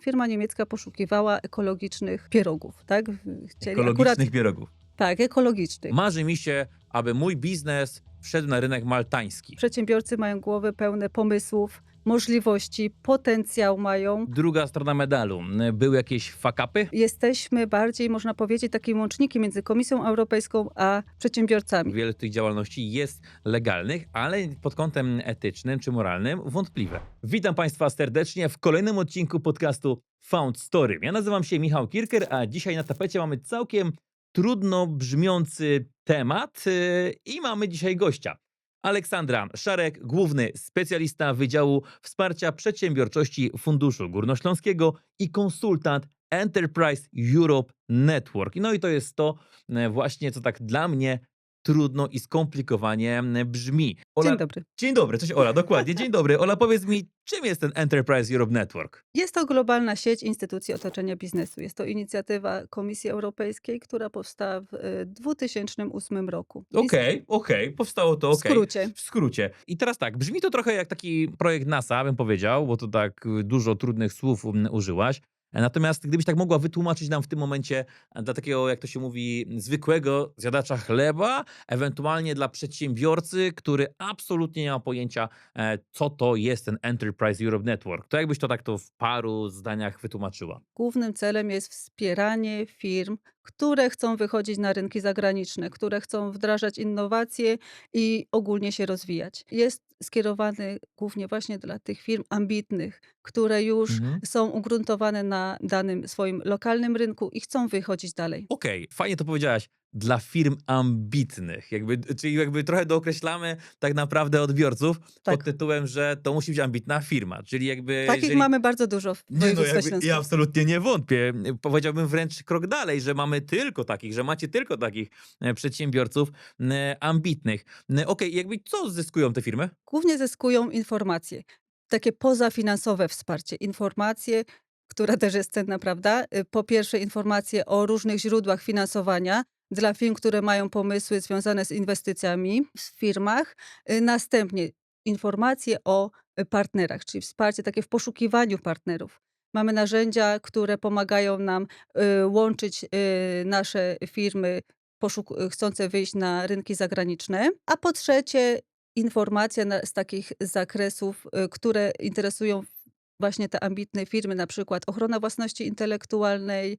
firma niemiecka poszukiwała ekologicznych pierogów, tak? Chcieli Ekologicznych akurat, pierogów. tak, ekologicznych. Marzy mi się, aby mój biznes wszedł na rynek maltański. Przedsiębiorcy mają głowy pełne pomysłów, możliwości, potencjał mają. Druga strona medalu. Były jakieś fakapy? Jesteśmy bardziej, można powiedzieć, takim łącznikiem między Komisją Europejską a przedsiębiorcami. Wiele tych działalności jest legalnych, ale pod kątem etycznym czy moralnym wątpliwe. Witam Państwa serdecznie w kolejnym odcinku podcastu Found Story. Ja nazywam się Michał Kirker, a dzisiaj na tapecie mamy całkiem trudno brzmiący temat yy, i mamy dzisiaj gościa. Aleksandra Szarek, główny specjalista Wydziału Wsparcia Przedsiębiorczości Funduszu Górnośląskiego i konsultant Enterprise Europe Network. No i to jest to e, właśnie, co tak dla mnie trudno i skomplikowanie m, brzmi. Ola, Dzień dobry. Dzień dobry, coś Ola, dokładnie. Dzień dobry. Ola, powiedz mi, czym jest ten Enterprise Europe Network? Jest to globalna sieć instytucji otoczenia biznesu. Jest to inicjatywa Komisji Europejskiej, która powstała w e, 2008 roku. I Okej, okej, powstało to, W okej. skrócie. W skrócie. I teraz tak, brzmi to trochę jak taki projekt NASA, bym powiedział, bo to tak y, dużo trudnych słów mm, użyłaś. Natomiast gdybyś tak mogła wytłumaczyć nam w tym momencie e, dla takiego, jak to się mówi, zwykłego zjadacza chleba, ewentualnie dla przedsiębiorcy, który absolutnie nie ma pojęcia, e, co to jest ten Enterprise Europe Network, to jakbyś to tak to w paru zdaniach wytłumaczyła? Głównym celem jest wspieranie firm, które chcą wychodzić na rynki zagraniczne, które chcą wdrażać innowacje i ogólnie się rozwijać. Jest skierowany głównie właśnie dla tych firm ambitnych, które już Mhm. są ugruntowane na danym swoim lokalnym rynku i chcą wychodzić dalej. Okej, fajnie to powiedziałaś. Dla firm ambitnych. Jakby, czyli jakby trochę dookreślamy tak naprawdę odbiorców Tak. pod tytułem, że to musi być ambitna firma. Czyli jakby. Takich jeżeli... mamy bardzo dużo w Nie, no, jakby, ja absolutnie nie wątpię. Powiedziałbym wręcz krok dalej, że mamy tylko takich, że macie tylko takich e, przedsiębiorców e, ambitnych. E, Okej, jakby co zyskują te firmy? Głównie zyskują informacje, takie pozafinansowe wsparcie, informacje, która też jest cenna, prawda? Y, Po pierwsze, informacje o różnych źródłach finansowania dla firm, które mają pomysły związane z inwestycjami w firmach. Y, Następnie informacje o y, partnerach, czyli wsparcie takie w poszukiwaniu partnerów. Mamy narzędzia, które pomagają nam y, łączyć nasze firmy chcące wyjść na rynki zagraniczne. A po trzecie, informacje z takich zakresów, które interesują właśnie te ambitne firmy, na przykład ochrona własności intelektualnej,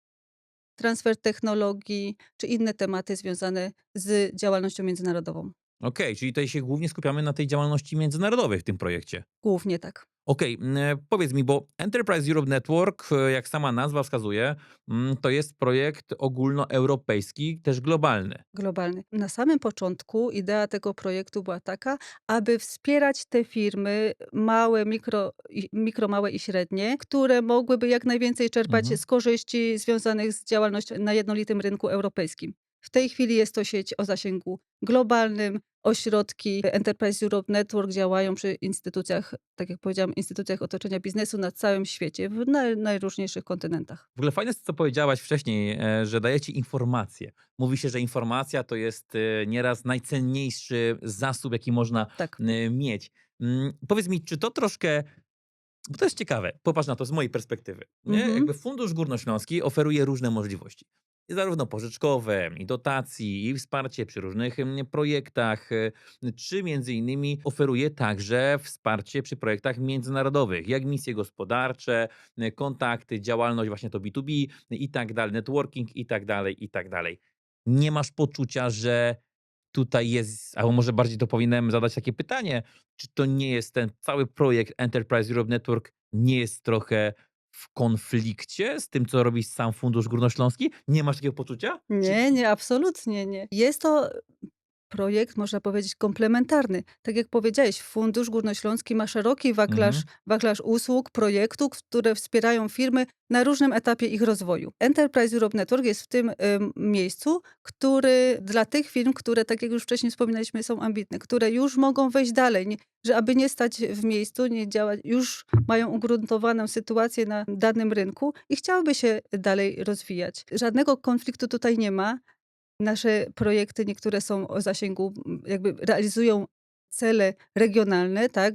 transfer technologii, czy inne tematy związane z działalnością międzynarodową. Okej, czyli tutaj się głównie skupiamy na tej działalności międzynarodowej w tym projekcie. Głównie tak. Okej, e, powiedz mi, bo Enterprise Europe Network, e, jak sama nazwa wskazuje, mm, to jest projekt ogólnoeuropejski, też globalny. globalny. Na samym początku idea tego projektu była taka, aby wspierać te firmy małe, mikro, i- mikro małe i średnie, które mogłyby jak najwięcej czerpać Mhm. z korzyści związanych z działalnością na jednolitym rynku europejskim. W tej chwili jest to sieć o zasięgu globalnym. Ośrodki Enterprise Europe Network działają przy instytucjach, tak jak powiedziałam, instytucjach otoczenia biznesu na całym świecie, w naj, najróżniejszych kontynentach. W ogóle fajne jest, co powiedziałaś wcześniej, e, że dajecie informacje. Mówi się, że informacja to jest e, nieraz najcenniejszy zasób, jaki można Tak. e, mieć. Mm, Powiedz mi, czy to troszkę. Bo to jest ciekawe, popatrz na to z mojej perspektywy. Nie? Mhm. Jakby Fundusz Górnośląski oferuje różne możliwości. Zarówno pożyczkowe, i dotacji, i wsparcie przy różnych projektach, e, czy między innymi oferuje także wsparcie przy projektach międzynarodowych, jak misje gospodarcze, e, kontakty, działalność właśnie to B2B i tak dalej, networking i tak dalej, i tak dalej. Nie masz poczucia, że tutaj jest, albo może bardziej to powinienem zadać takie pytanie, czy to nie jest ten cały projekt Enterprise Europe Network nie jest trochę w konflikcie z tym, co robi sam Fundusz Górnośląski? Nie masz takiego poczucia? Nie, nie, absolutnie nie. Jest to projekt, można powiedzieć, komplementarny. Tak jak powiedziałeś, Fundusz Górnośląski ma szeroki wachlarz, Mhm. wachlarz usług, projektów, które wspierają firmy na różnym etapie ich rozwoju. Enterprise Europe Network jest w tym ym, miejscu, który dla tych firm, które, tak jak już wcześniej wspominaliśmy, są ambitne, które już mogą wejść dalej, nie, że aby nie stać w miejscu, nie działać, już mają ugruntowaną sytuację na danym rynku i chciałyby się dalej rozwijać. Żadnego konfliktu tutaj nie ma. Nasze projekty, niektóre są o zasięgu, jakby realizują cele regionalne, tak,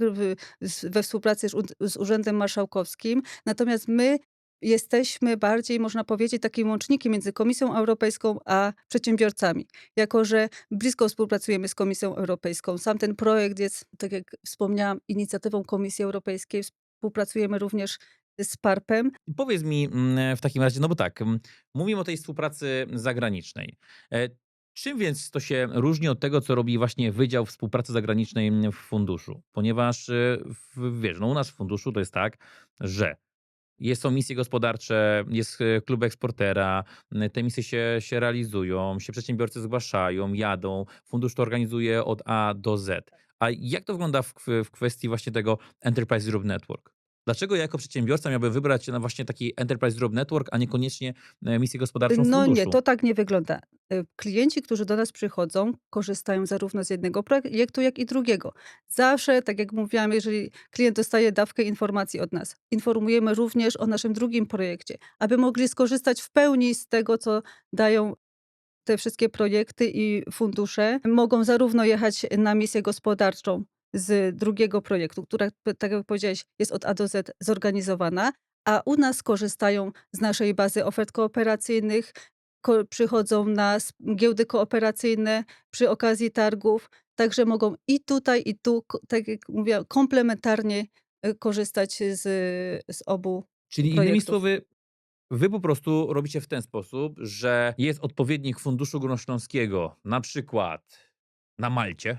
we współpracy z Urzędem Marszałkowskim. Natomiast my jesteśmy bardziej, można powiedzieć, takim łącznikiem między Komisją Europejską a przedsiębiorcami. Jako, że blisko współpracujemy z Komisją Europejską. Sam ten projekt jest, tak jak wspomniałam, inicjatywą Komisji Europejskiej. Współpracujemy również z PARP-em. Powiedz mi mm, w takim razie, no bo tak, mm, mówimy o tej współpracy zagranicznej. E, Czym więc to się różni od tego, co robi właśnie Wydział Współpracy Zagranicznej w funduszu? Ponieważ e, wiesz, no u nas w funduszu to jest tak, że jest są misje gospodarcze, jest e, klub eksportera, te misje się, się realizują, się przedsiębiorcy zgłaszają, jadą, fundusz to organizuje od A do Z. A jak to wygląda w, w kwestii właśnie tego Enterprise Europe Network? Dlaczego ja jako przedsiębiorca miałbym wybrać na właśnie taki Enterprise Europe Network, a niekoniecznie e, misję gospodarczą w No funduszu? nie, to tak nie wygląda. Y, Klienci, którzy do nas przychodzą, korzystają zarówno z jednego projektu, jak i drugiego. Zawsze, tak jak mówiłam, jeżeli klient dostaje dawkę informacji od nas, informujemy również o naszym drugim projekcie, aby mogli skorzystać w pełni z tego, co dają te wszystkie projekty i fundusze. Mogą zarówno jechać na misję gospodarczą z drugiego projektu, która, tak jak powiedziałeś, jest od A do Z zorganizowana, a u nas korzystają z naszej bazy ofert kooperacyjnych, ko- przychodzą na giełdy kooperacyjne przy okazji targów, także mogą i tutaj, i tu, tak jak mówiłam, komplementarnie y, korzystać z, z obu Czyli innymi projektów. słowy, wy po prostu robicie w ten sposób, że jest odpowiednik Funduszu Górnośląskiego, na przykład na Malcie.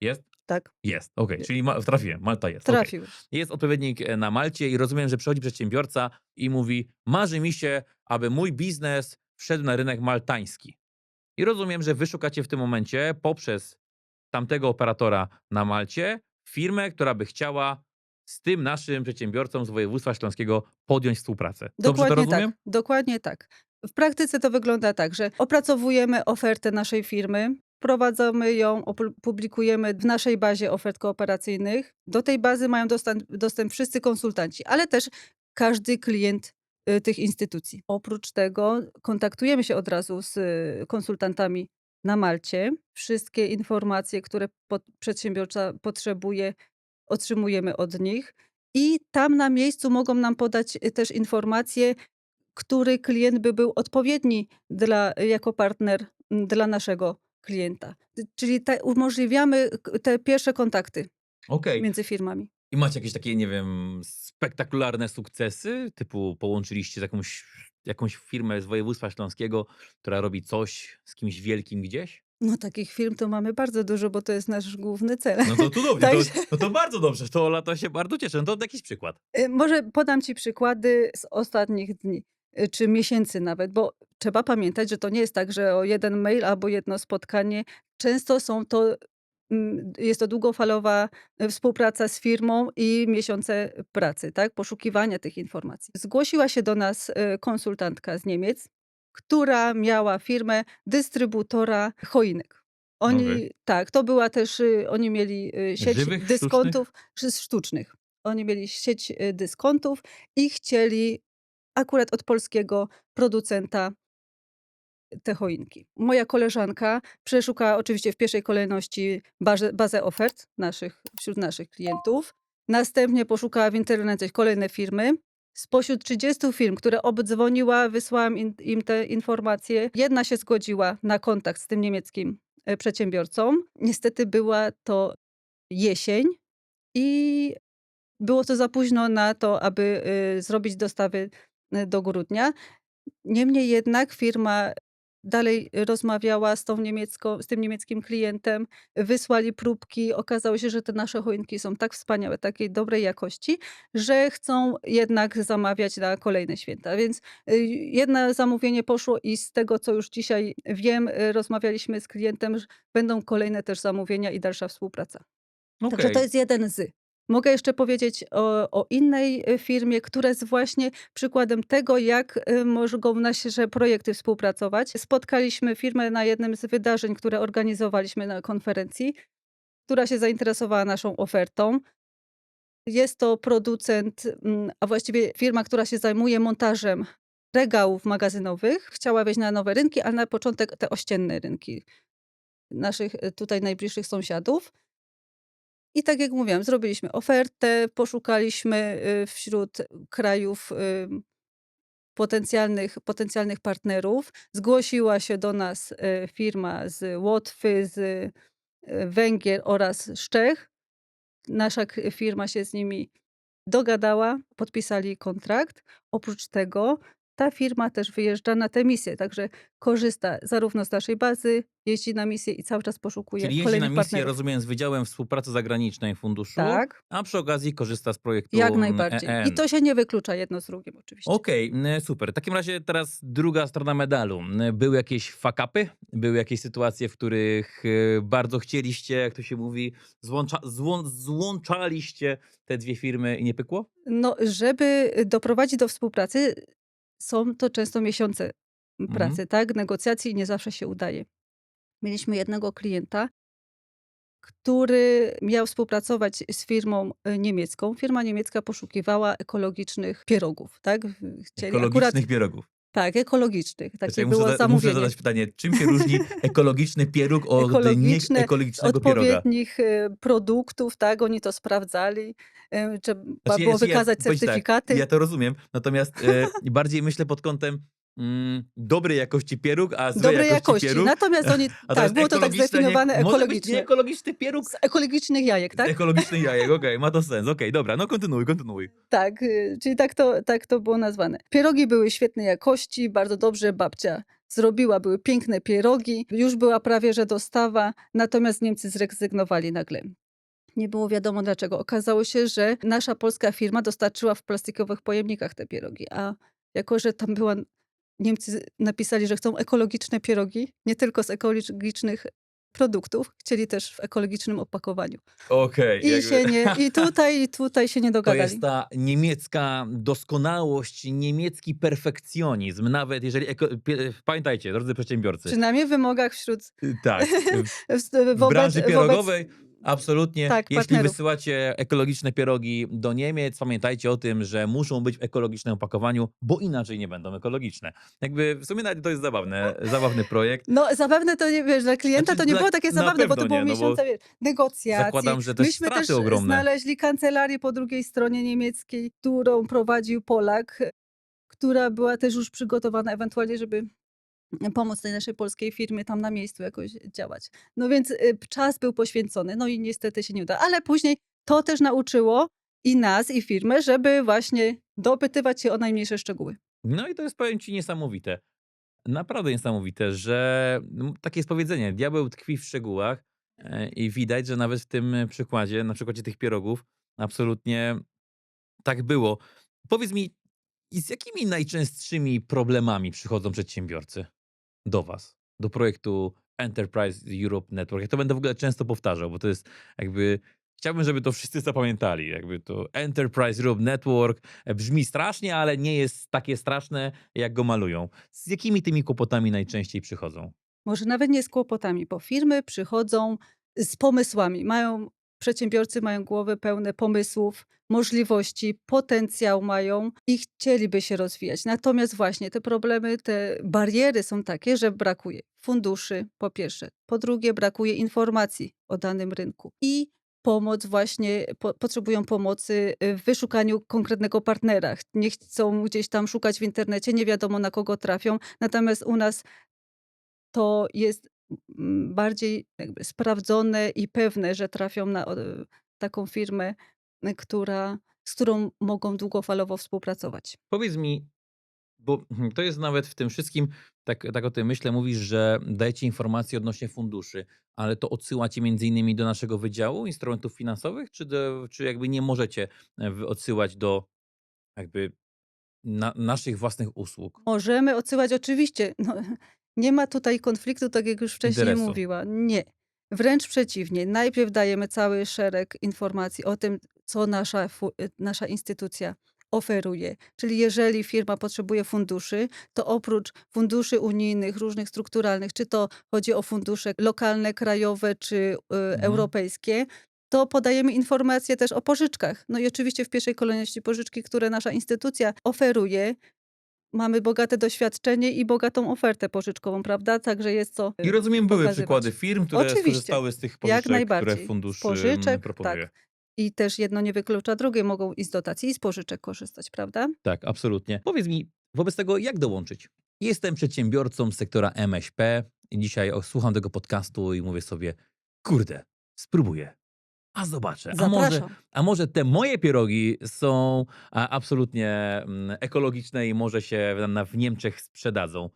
Jest? Tak, Jest, okej, czyli ma, trafiłem, Malta jest. okej. trafił. Jest odpowiednik e, na Malcie i rozumiem, że przychodzi przedsiębiorca i mówi: Marzy mi się, aby mój biznes wszedł na rynek maltański. I rozumiem, że wy szukacie w tym momencie poprzez tamtego operatora na Malcie firmę, która by chciała z tym naszym przedsiębiorcą z województwa śląskiego podjąć współpracę. Dobrze to Dokładnie rozumiem? tak. Dokładnie tak. W praktyce to wygląda tak, że opracowujemy ofertę naszej firmy, wprowadzamy ją, publikujemy w naszej bazie ofert kooperacyjnych. Do tej bazy mają dostęp, dostęp wszyscy konsultanci, ale też każdy klient y, tych instytucji. Oprócz tego kontaktujemy się od razu z y, konsultantami na Malcie. Wszystkie informacje, które pot- przedsiębiorca potrzebuje, otrzymujemy od nich. I tam na miejscu mogą nam podać y, też informacje, który klient by był odpowiedni dla, jako partner dla naszego klienta. Czyli te, umożliwiamy te pierwsze kontakty Okej. między firmami. I macie jakieś takie, nie wiem, spektakularne sukcesy? Typu połączyliście z jakąś, jakąś firmę z województwa śląskiego, która robi coś z kimś wielkim gdzieś? No takich firm to mamy bardzo dużo, bo to jest nasz główny cel. No to, dobrze, Także- to, no to bardzo dobrze, to Ola, to się bardzo cieszę. No to jakiś przykład. Y, Może podam Ci przykłady z ostatnich dni, czy miesięcy nawet, bo trzeba pamiętać, że to nie jest tak, że o jeden mail albo jedno spotkanie. Często są to, mm, jest to długofalowa y, współpraca z firmą i miesiące pracy, tak? Poszukiwania tych informacji. Zgłosiła się do nas y, konsultantka z Niemiec, która miała firmę dystrybutora choinek. Oni, Okej. tak, to była też, y, oni mieli y, sieć Żywych, sztucznych? dyskontów szy- sztucznych. Oni mieli sieć y, dyskontów i chcieli akurat od polskiego producenta te choinki. Moja koleżanka przeszukała oczywiście w pierwszej kolejności bazę, bazę ofert naszych, wśród naszych klientów. Następnie poszukała w internecie kolejne firmy. Spośród 30 firm, które obdzwoniła, wysłałam im, im te informacje, jedna się zgodziła na kontakt z tym niemieckim e, przedsiębiorcą. Niestety była to jesień i było to za późno na to, aby y, zrobić dostawy do grudnia. Niemniej jednak firma dalej rozmawiała z, tą niemiecką, z tym niemieckim klientem, wysłali próbki. Okazało się, że te nasze choinki są tak wspaniałe, takiej dobrej jakości, że chcą jednak zamawiać na kolejne święta. Więc y, jedno zamówienie poszło i z tego, co już dzisiaj wiem, y, rozmawialiśmy z klientem, że będą kolejne też zamówienia i dalsza współpraca. Także Okej. to jest jeden z. Mogę jeszcze powiedzieć o, o innej y, firmie, która jest właśnie przykładem tego, jak y, mogą nasze projekty współpracować. Spotkaliśmy firmę na jednym z wydarzeń, które organizowaliśmy na konferencji, która się zainteresowała naszą ofertą. Jest to producent, mm, a właściwie firma, która się zajmuje montażem regałów magazynowych. Chciała wejść na nowe rynki, ale na początek te ościenne rynki naszych y, tutaj najbliższych sąsiadów. I tak jak mówiłam, zrobiliśmy ofertę, poszukaliśmy y, wśród krajów y, potencjalnych, potencjalnych partnerów. Zgłosiła się do nas e, firma z Łotwy, z e, Węgier oraz z Czech. Nasza firma się z nimi dogadała, podpisali kontrakt. Oprócz tego ta firma też wyjeżdża na te misje, także korzysta zarówno z naszej bazy, jeździ na misję i cały czas poszukuje Czyli jeździ na misję, partnerów. rozumiem, z Wydziałem Współpracy Zagranicznej Funduszu, Tak, a przy okazji korzysta z projektu jak mm, najbardziej. I EEN. to się nie wyklucza jedno z drugim oczywiście. Okej, n- super. W takim razie teraz druga strona medalu. Były jakieś fakapy? Były jakieś sytuacje, w których e, bardzo chcieliście, jak to się mówi, złącza, złą, złączaliście te dwie firmy i nie pykło? No, żeby doprowadzić do współpracy, są to często miesiące Mhm. pracy, tak? Negocjacji nie zawsze się udaje. Mieliśmy jednego klienta, który miał współpracować z firmą e, niemiecką. Firma niemiecka poszukiwała ekologicznych pierogów, tak? Chcieli Ekologicznych pierogów. Tak, ekologicznych. Takie Znaczy, ja muszę, było muszę zadać pytanie, czym się różni ekologiczny pieróg od Ekologiczne, nieekologicznego pieroga? odpowiednich e, produktów, tak? Oni to sprawdzali. e, Trzeba Znaczy, było znaczy, wykazać powiem ci certyfikaty. Tak, ja to rozumiem, natomiast e, bardziej myślę pod kątem mm, dobrej jakości pieróg, a złej dobrej jakości, jakości. pieróg. Natomiast oni, tak, było to tak ekologiczne, zdefiniowane nie, Może być ekologicznie. nieekologiczny pieróg Z ekologicznych jajek, z tak? ekologicznych jajek, okej, ma to sens, okej, dobra, no kontynuuj, kontynuuj. Tak, y, czyli tak to, tak to było nazwane. Pierogi były świetnej jakości, bardzo dobrze babcia zrobiła, były piękne pierogi, już była prawie że dostawa, natomiast Niemcy zrezygnowali nagle. Nie było wiadomo dlaczego. Okazało się, że nasza polska firma dostarczyła w plastikowych pojemnikach te pierogi, a jako, że tam była, Niemcy napisali, że chcą ekologiczne pierogi, nie tylko z ekologicznych produktów, chcieli też w ekologicznym opakowaniu. Okej, I jakby- się nie, i tutaj, i tutaj się nie To dogadali. jest ta niemiecka doskonałość, niemiecki perfekcjonizm, nawet jeżeli, eko, pamiętajcie, drodzy przedsiębiorcy, Przynajmniej w wymogach wśród tak, w, wobec, branży wobec pierogowej absolutnie. Tak, Jeśli partnerów. wysyłacie ekologiczne pierogi do Niemiec, pamiętajcie o tym, że muszą być w ekologicznym opakowaniu, bo inaczej nie będą ekologiczne. Jakby w sumie nawet to jest zabawne, zabawny projekt. No zabawne to nie, wiesz, dla klienta Znaczy, to nie dla- było takie na zabawne, bo to pewno było nie, no bo miesiące wiesz, negocjacji. zakładam, że też Myśmy straty też ogromne. znaleźli kancelarię po drugiej stronie niemieckiej, którą prowadził Polak, która była też już przygotowana ewentualnie, żeby pomóc tej naszej polskiej firmie tam na miejscu jakoś działać. No więc y, czas był poświęcony, no i niestety się nie uda. Ale później to też nauczyło i nas, i firmę, żeby właśnie dopytywać się o najmniejsze szczegóły. No i to jest, powiem ci, niesamowite. Naprawdę niesamowite, że takie jest powiedzenie, diabeł tkwi w szczegółach e, i widać, że nawet w tym e, przykładzie, na przykładzie tych pierogów, absolutnie tak było. Powiedz mi, z jakimi najczęstszymi problemami przychodzą przedsiębiorcy do was, do projektu Enterprise Europe Network? Ja to będę w ogóle często powtarzał, bo to jest jakby... Chciałbym, żeby to wszyscy zapamiętali. Jakby to Enterprise Europe Network e, brzmi strasznie, ale nie jest takie straszne, jak go malują. Z jakimi tymi kłopotami najczęściej przychodzą? Może nawet nie z kłopotami, bo firmy przychodzą z pomysłami. Mają, przedsiębiorcy mają głowy pełne pomysłów, możliwości, potencjał mają i chcieliby się rozwijać. Natomiast właśnie te problemy, te bariery są takie, że brakuje funduszy, po pierwsze. Po drugie, brakuje informacji o danym rynku. I pomoc właśnie, po, potrzebują pomocy w wyszukaniu konkretnego partnera. Nie chcą gdzieś tam szukać w internecie, nie wiadomo na kogo trafią. Natomiast u nas to jest bardziej sprawdzone i pewne, że trafią na taką firmę, y, która, z którą mogą długofalowo współpracować. Powiedz mi, bo to jest nawet w tym wszystkim, tak, tak o tym myślę, mówisz, że dajecie informacje odnośnie funduszy, ale to odsyłacie między innymi do naszego wydziału instrumentów finansowych, czy, do, czy jakby nie możecie e, odsyłać do jakby na, naszych własnych usług? Możemy odsyłać oczywiście. No, nie ma tutaj konfliktu, tak jak już wcześniej Interesu. mówiła. Nie. Wręcz przeciwnie. Najpierw dajemy cały szereg informacji o tym, co nasza, y, nasza instytucja oferuje. Czyli jeżeli firma potrzebuje funduszy, to oprócz funduszy unijnych, różnych strukturalnych, czy to chodzi o fundusze lokalne, krajowe, czy y, europejskie, to podajemy informacje też o pożyczkach. No i oczywiście w pierwszej kolejności pożyczki, które nasza instytucja oferuje. Mamy bogate doświadczenie i bogatą ofertę pożyczkową, prawda? Także jest to. I rozumiem, były pokazywać. przykłady firm, które Oczywiście. skorzystały z tych pożyczek, które najbardziej. fundusz Z pożyczek, proponuje. tak. I też jedno nie wyklucza drugie, mogą i z dotacji, i z pożyczek korzystać, prawda? Tak, absolutnie. Powiedz mi, Wobec tego jak dołączyć? Jestem przedsiębiorcą z sektora MŚP i dzisiaj słucham tego podcastu i mówię sobie: "Kurde, spróbuję, a zobaczę, a może a może te moje pierogi są, a, absolutnie, mm, ekologiczne i może się na w Niemczech sprzedadzą".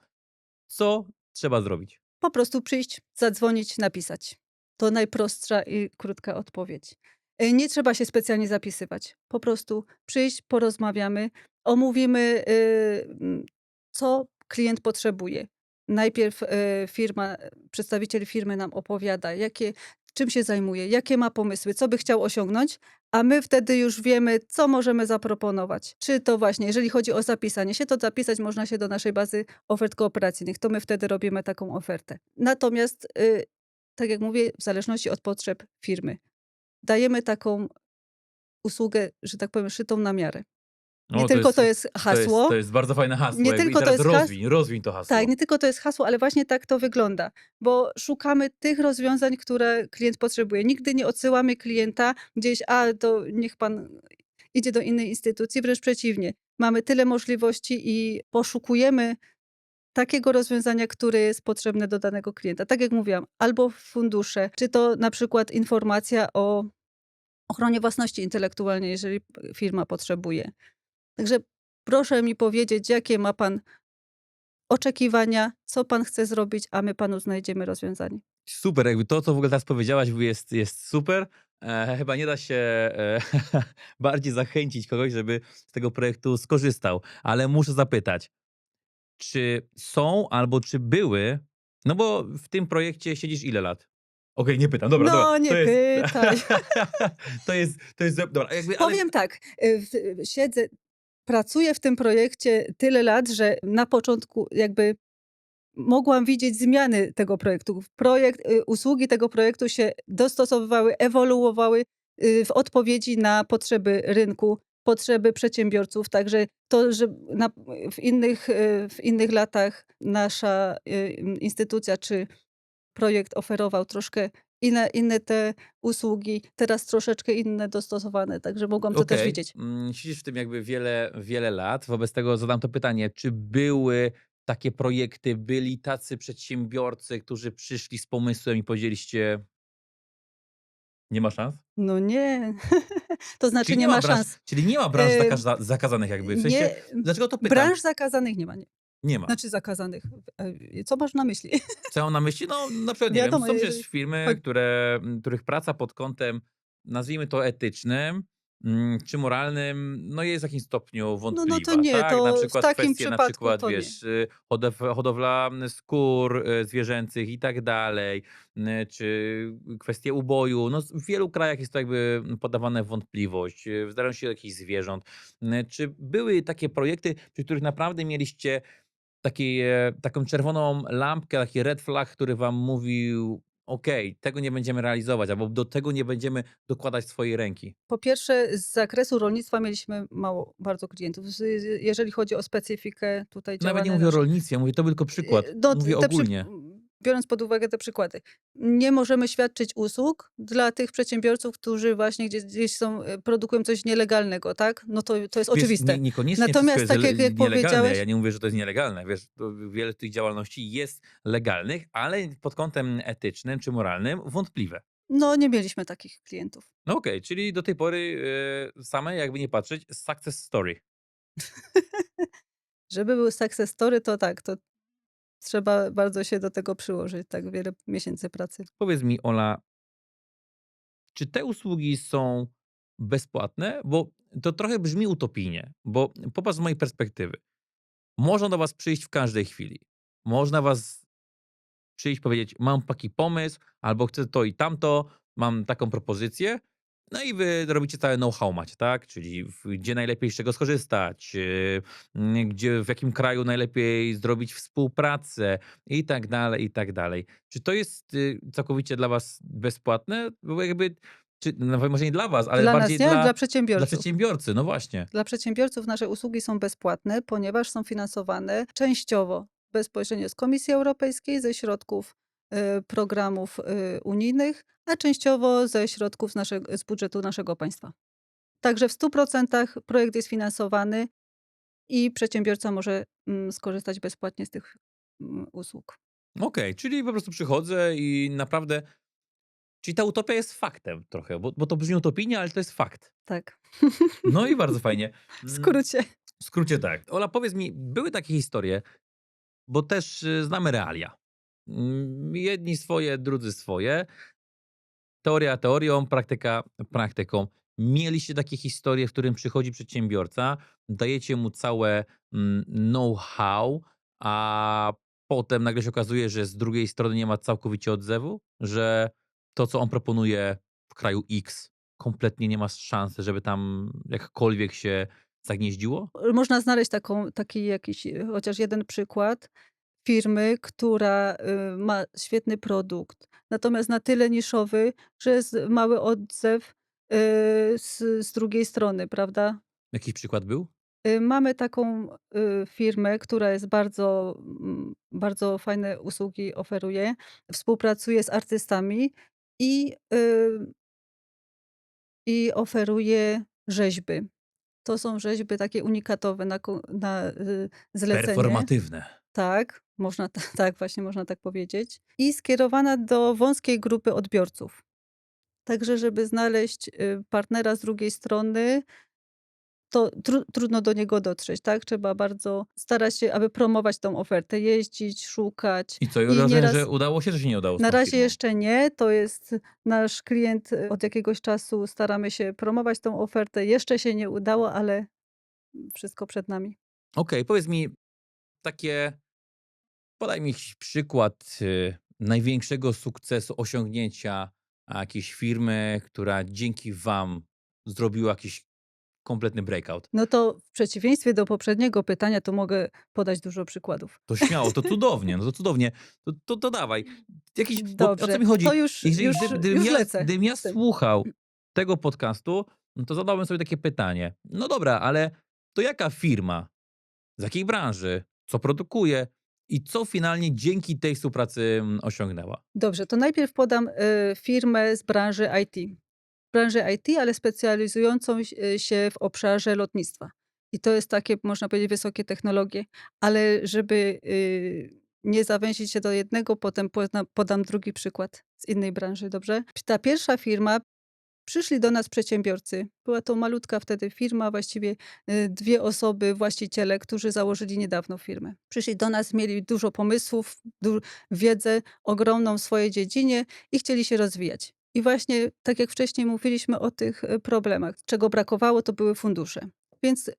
Co trzeba zrobić? Po prostu przyjść, zadzwonić, napisać. To najprostsza i krótka odpowiedź. Y, nie trzeba się specjalnie zapisywać. Po prostu przyjść, porozmawiamy, omówimy, y, mm, co klient potrzebuje. Najpierw, y, firma przedstawiciel firmy nam opowiada, jakie czym się zajmuje, jakie ma pomysły, co by chciał osiągnąć, a my wtedy już wiemy, co możemy zaproponować. Czy to właśnie, jeżeli chodzi o zapisanie się, to zapisać można się do naszej bazy ofert kooperacyjnych. To my wtedy robimy taką ofertę. Natomiast, y, tak jak mówię, w zależności od potrzeb firmy. Dajemy taką usługę, że tak powiem, szytą na miarę. Nie O, tylko to jest to jest hasło. to jest bardzo fajne hasło. Nie tylko to jest has rozwiń, rozwiń to hasło. tak, nie tylko to jest hasło, ale właśnie tak to wygląda, bo szukamy tych rozwiązań, które klient potrzebuje. Nigdy nie odsyłamy klienta gdzieś: "A, to niech pan idzie do innej instytucji", wręcz przeciwnie. Mamy tyle możliwości i poszukujemy takiego rozwiązania, które jest potrzebne do danego klienta. Tak jak mówiłam, albo fundusze, czy to na przykład informacja o ochronie własności intelektualnej, jeżeli firma potrzebuje. Także proszę mi powiedzieć, jakie ma pan oczekiwania, co pan chce zrobić, a my panu znajdziemy rozwiązanie. Super, jakby to, co w ogóle teraz powiedziałaś, jest jest super. E, chyba nie da się, e, bardziej zachęcić kogoś, żeby z tego projektu skorzystał. Ale muszę zapytać, czy są albo czy były no bo w tym projekcie siedzisz ile lat? Okej, nie pytam. Dobra, dobra. No, nie to jest pytaj. to jest to jest dobra, jakby ale Powiem tak, w siedzę pracuję w tym projekcie tyle lat, że na początku jakby mogłam widzieć zmiany tego projektu. Projekt y, usługi tego projektu się dostosowywały, ewoluowały, y, w odpowiedzi na potrzeby rynku, potrzeby przedsiębiorców. Także to, że na w innych, y, w innych latach nasza, instytucja czy projekt oferował troszkę inne inne te usługi, teraz troszeczkę inne dostosowane, także mogłam to też Okej, widzieć. mm, siedzisz w tym jakby wiele wiele lat. Wobec tego zadam to pytanie, czy były takie projekty, byli tacy przedsiębiorcy, którzy przyszli z pomysłem i powiedzieliście nie ma szans? No nie, to znaczy Czyli nie ma branż szans. czyli nie ma branż zakaza zakazanych jakby, w sensie nie, dlaczego to pytam? branż zakazanych nie ma, nie. Nie ma. Znaczy zakazanych, e, co masz na myśli? Co mam na myśli? No, na przykład, nie Wiadomo, wiem, są przecież firmy, chodzi które których praca pod kątem, nazwijmy to etycznym, czy moralnym, no jest w jakimś stopniu No, no to wątpliwa, nie, tak? Na to w przykład takim kwestie na przypadku przykład, to nie. wiesz, y, hodow hodowla skór, y, zwierzęcych i tak dalej, y, czy kwestie uboju. No, w wielu krajach jest to jakby podawane w wątpliwość, y, zdarzają się jakichś zwierząt. Y, czy były takie projekty, przy których naprawdę mieliście takie taką czerwoną lampkę, taki red flag, który wam mówił: "Okej, tego nie będziemy realizować", albo "Do tego nie będziemy dokładać swojej ręki"? Po pierwsze, z zakresu rolnictwa mieliśmy mało bardzo klientów. Jeżeli chodzi o specyfikę tutaj Nawet nie mówię o rolnictwie, mówię to tylko przykład. No, Mówię te przy ogólnie. Biorąc pod uwagę te przykłady. Nie możemy świadczyć usług dla tych przedsiębiorców, którzy właśnie gdzieś gdzieś są, y, produkują coś nielegalnego, tak? No to to jest Wiesz, oczywiste. nie niekoniecznie Natomiast tak jak jak powiedziałeś Ja nie mówię, że to jest nielegalne. Wiesz, wiele tych działalności jest legalnych, ale pod kątem etycznym czy moralnym wątpliwe. No, nie mieliśmy takich klientów. No okej, czyli do tej pory, y, same jakby nie patrzeć success story. Żeby był success story, to tak, to trzeba bardzo się do tego przyłożyć, tak wiele miesięcy pracy. Powiedz mi, Ola czy te usługi są bezpłatne? Bo to trochę brzmi utopijnie, bo popatrz z mojej perspektywy. Można do was przyjść w każdej chwili. Można was przyjść, powiedzieć: "Mam taki pomysł", albo "Chcę to i tamto, mam taką propozycję". No i wy robicie całe know-how macie, tak? Czyli w gdzie najlepiej z czego skorzystać, y, gdzie w jakim kraju najlepiej zrobić współpracę i tak dalej, i tak dalej. Czy to jest, y, całkowicie dla was bezpłatne? Bo jakby czy nawet może nie dla was, ale Dla nas bardziej nie, ale dla dla dla przedsiębiorców. przedsiębiorcy, no właśnie. Dla przedsiębiorców nasze usługi są bezpłatne, ponieważ są finansowane częściowo bezpośrednio z Komisji Europejskiej, ze środków, programów, y, unijnych, a częściowo ze środków z naszego z budżetu naszego państwa. Także w 100% projekt jest finansowany i przedsiębiorca może, mm, skorzystać bezpłatnie z tych, mm, usług. Okej, czyli po prostu przychodzę i naprawdę czyli ta utopia jest faktem trochę, bo bo to brzmi utopijnie, ale to jest fakt. Tak. No i bardzo fajnie. W skrócie. w skrócie tak. Ola, powiedz mi, były takie historie, bo też, y, znamy realia. Mm, jedni swoje, drudzy swoje. Teoria teorią, praktyka praktyką. Mieliście takie historie, w którym przychodzi przedsiębiorca, dajecie mu całe, mm, know-how, a potem nagle się okazuje, że z drugiej strony nie ma całkowicie odzewu? Że to, co on proponuje w kraju X, kompletnie nie ma szansy, żeby tam jakkolwiek się zagnieździło? Można znaleźć taką taki jakiś, y, chociaż jeden przykład firmy, która, y, ma świetny produkt, natomiast na tyle niszowy, że jest mały odzew, y, z z drugiej strony, prawda? Jaki przykład był? Y, mamy taką, firmę, która jest bardzo, bardzo fajne usługi oferuje. Współpracuje z artystami i, i oferuje rzeźby. To są rzeźby takie unikatowe na na, zlecenie. Performatywne. Tak, można ta tak, właśnie można tak powiedzieć. I skierowana do wąskiej grupy odbiorców. Także, żeby znaleźć, y, partnera z drugiej strony to tru trudno do niego dotrzeć, tak? Trzeba bardzo starać się, aby promować tą ofertę, jeździć, szukać I co, i i nieraz że udało się, czy się nie udało z Na tą razie firmą? jeszcze nie. To jest nasz klient, y, od jakiegoś czasu staramy się promować tą ofertę. Jeszcze się nie udało, ale wszystko przed nami. Okej, powiedz mi takie podaj mi przykład, y, największego sukcesu, osiągnięcia, jakiejś firmy, która dzięki wam zrobiła jakiś kompletny breakout. No to w przeciwieństwie do poprzedniego pytania, to mogę podać dużo przykładów. To śmiało, to cudownie, no to cudownie. To to to dawaj. Jakiś bo o co Dobrze, mi chodzi? to już Jeżeli już gdy gdybym już ja lecę gdybym ja słuchał tego podcastu, no to zadałbym sobie takie pytanie: "No dobra, ale to jaka firma, z jakiej branży, co produkuje i co finalnie dzięki tej współpracy, mm, osiągnęła?" Dobrze, to najpierw podam, y, firmę z branży IT. Branży IT, ale specjalizującą y, się w obszarze lotnictwa. I to jest takie, można powiedzieć, wysokie technologie. Ale żeby, y, nie zawęzić się do jednego, potem podam drugi przykład z innej branży, dobrze? Ta pierwsza firma przyszli do nas przedsiębiorcy. Była to malutka wtedy firma, właściwie, y, 2 osoby, właściciele, którzy założyli niedawno firmę. Przyszli do nas, mieli dużo pomysłów, du wiedzę ogromną w swojej dziedzinie i chcieli się rozwijać. I właśnie, tak jak wcześniej mówiliśmy o tych, y, problemach, czego brakowało, to były fundusze. Więc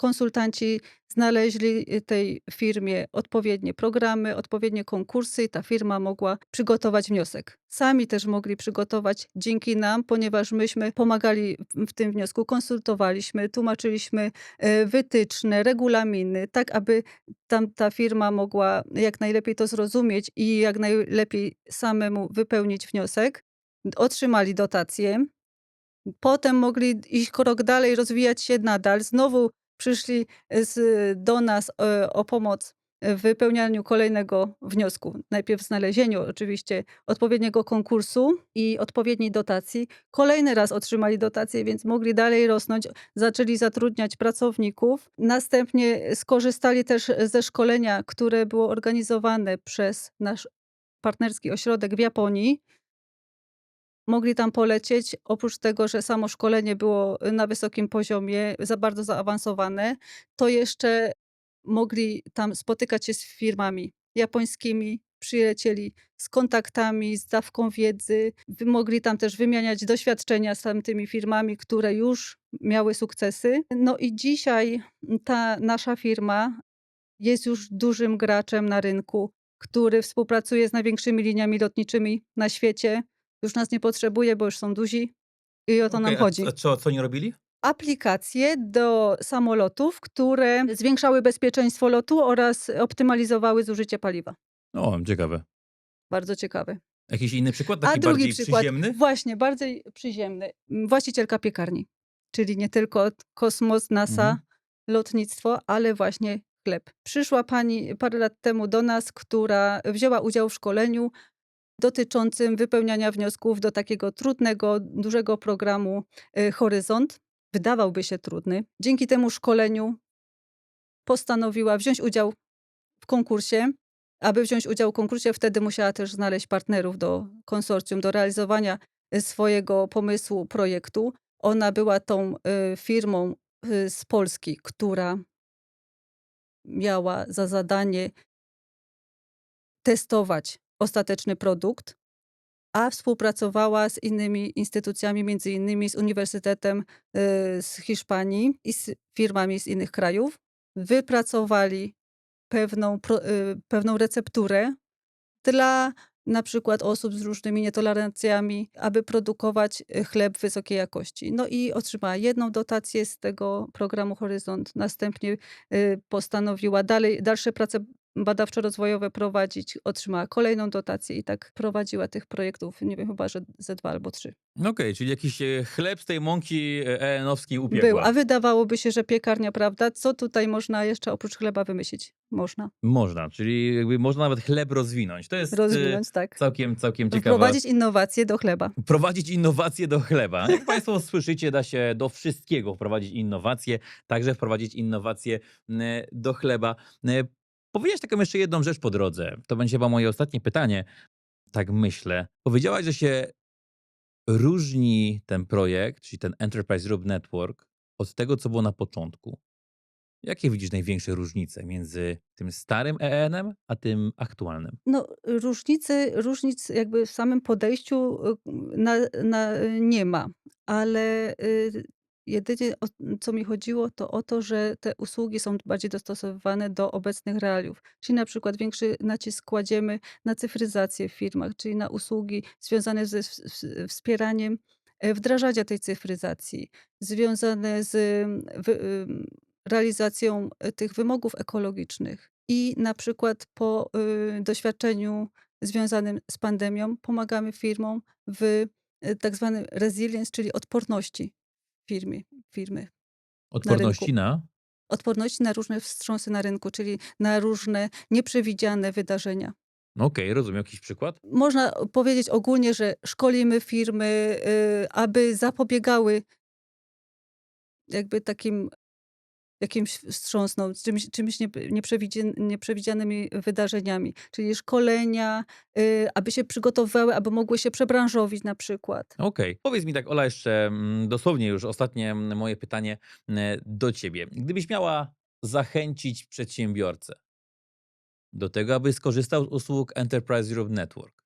konsultanci znaleźli, y, tej firmie odpowiednie programy, odpowiednie konkursy i ta firma mogła przygotować wniosek. Sami też mogli przygotować dzięki nam, ponieważ myśmy pomagali w tym wniosku, konsultowaliśmy, tłumaczyliśmy, y, wytyczne, regulaminy, tak aby tam ta firma mogła jak najlepiej to zrozumieć i jak najlepiej samemu wypełnić wniosek. Otrzymali dotację. Potem mogli iść krok dalej, rozwijać się nadal. Znowu przyszli z do nas, e, o pomoc w wypełnianiu kolejnego wniosku. Najpierw znalezieniu oczywiście odpowiedniego konkursu i odpowiedniej dotacji. Kolejny raz otrzymali dotację, więc mogli dalej rosnąć. Zaczęli zatrudniać pracowników. Następnie skorzystali też ze szkolenia, które było organizowane przez nasz partnerski ośrodek w Japonii. Mogli tam polecieć. Oprócz tego, że samo szkolenie było na wysokim poziomie, za bardzo zaawansowane, to jeszcze mogli tam spotykać się z firmami japońskimi. Przylecieli z kontaktami, z dawką wiedzy. Mogli tam też wymieniać doświadczenia z tamtymi firmami, które już miały sukcesy. No i dzisiaj ta nasza firma jest już dużym graczem na rynku, który współpracuje z największymi liniami lotniczymi na świecie. Już nas nie potrzebuje, bo już są duzi i o to nam Okej, a chodzi. a co co oni robili? Aplikacje do samolotów, które zwiększały bezpieczeństwo lotu oraz optymalizowały zużycie paliwa. O, ciekawe. Bardzo ciekawe. Jakiś inny przykład, A taki drugi bardziej przykład, przyziemny? właśnie, bardziej przyziemny. Właścicielka piekarni, czyli nie tylko kosmos, NASA, Mhm. lotnictwo, ale właśnie chleb. Przyszła pani parę lat temu do nas, która wzięła udział w szkoleniu dotyczącym wypełniania wniosków do takiego trudnego, dużego programu, y, Horyzont. Wydawałby się trudny. Dzięki temu szkoleniu postanowiła wziąć udział w konkursie. Aby wziąć udział w konkursie, wtedy musiała też znaleźć partnerów do konsorcjum, do realizowania y, swojego pomysłu, projektu. Ona była tą y, firmą z Polski, która miała za zadanie testować ostateczny produkt, a współpracowała z innymi instytucjami, między innymi z Uniwersytetem y, z Hiszpanii i z firmami z innych krajów. Wypracowali pewną, y, pewną recepturę dla na przykład osób z różnymi nietolerancjami, aby produkować y, chleb wysokiej jakości. No i otrzymała jedną dotację z tego programu Horyzont. Następnie postanowiła dalej, dalsze prace badawczo-rozwojowe prowadzić. Otrzymała kolejną dotację i tak prowadziła tych projektów, nie wiem, chyba, że ze dwa albo trzy. Okej, czyli jakiś e, chleb z tej mąki e, EN-owskiej upiekła. Był, a wydawałoby się, że piekarnia, prawda? Co tutaj można jeszcze oprócz chleba wymyślić? Można Można, czyli jakby można nawet chleb rozwinąć. To jest e, rozwinąć, tak. całkiem, całkiem ciekawa Wprowadzić innowacje do chleba. Prowadzić innowacje do chleba. Jak Państwo słyszycie, da się do wszystkiego wprowadzić innowacje, także wprowadzić innowacje do chleba. Powiedziałaś taką jeszcze jedną rzecz po drodze. To będzie chyba moje ostatnie pytanie. Tak myślę. Powiedziałaś, że się różni ten projekt, czyli ten Enterprise Europe Network, od tego, co było na początku. Jakie widzisz największe różnice między tym starym EN-em, a tym aktualnym? No, różnicy, różnic jakby w samym podejściu y, na, na, nie ma, ale y, jedynie o co mi chodziło, to o to, że te usługi są bardziej dostosowywane do obecnych realiów. Czyli na przykład większy nacisk kładziemy na cyfryzację w firmach, czyli na usługi związane ze wspieraniem e, wdrażania tej cyfryzacji, związane z ym, realizacją e, tych wymogów ekologicznych. I na przykład po y, doświadczeniu związanym z pandemią pomagamy firmom w y, tak zwanym resilience, czyli odporności firmy, firmy. Odporności na? Odporności na różne wstrząsy na rynku, czyli na różne nieprzewidziane wydarzenia. Okej, rozumiem. Jakiś przykład? Można powiedzieć ogólnie, że szkolimy firmy, y, aby zapobiegały jakby takim jakimś wstrząsnom, czymś, czymś nieprzewidzianymi wydarzeniami, czyli szkolenia, y, aby się przygotowywały, aby mogły się przebranżowić na przykład. Okej. Powiedz mi tak, Ola, jeszcze mm, dosłownie już ostatnie mm, moje pytanie mm, do ciebie. Gdybyś miała zachęcić przedsiębiorcę do tego, aby skorzystał z usług Enterprise Europe Network,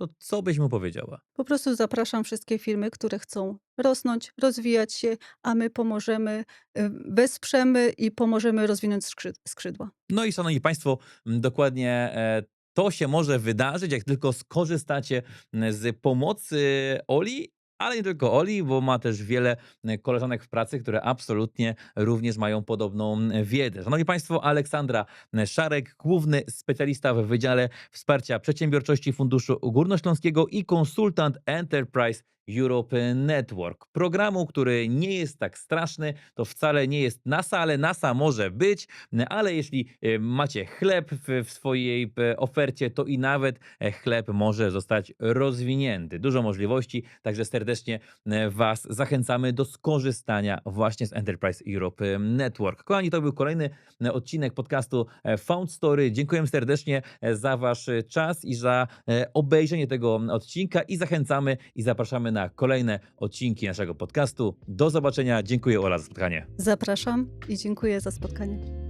to co byś mu powiedziała? Po prostu zapraszam wszystkie firmy, które chcą rosnąć, rozwijać się, a my pomożemy, y, wesprzemy i pomożemy rozwinąć skrzyd- skrzydła. No i szanowni państwo, dokładnie e, to się może wydarzyć, jak tylko skorzystacie z pomocy Oli, ale nie tylko Oli, bo ma też wiele m, koleżanek w pracy, które absolutnie również mają podobną m, wiedzę. Szanowni państwo, Aleksandra m, Szarek, główny specjalista w Wydziale Wsparcia Przedsiębiorczości Funduszu Górnośląskiego i konsultant Enterprise Europe Network. Programu, który nie jest tak straszny, to wcale nie jest NASA, ale NASA może być, ale jeśli e, macie chleb w, swojej e, ofercie, to i nawet e, chleb może zostać rozwinięty. Dużo możliwości, także serdecznie Was zachęcamy do skorzystania właśnie z Enterprise Europe Network. Kochani, to był kolejny odcinek podcastu Found Story. Dziękuję serdecznie za Wasz czas i za obejrzenie tego odcinka i zachęcamy i zapraszamy na kolejne odcinki naszego podcastu. Do zobaczenia. Dziękuję Ola za spotkanie. Zapraszam i dziękuję za spotkanie.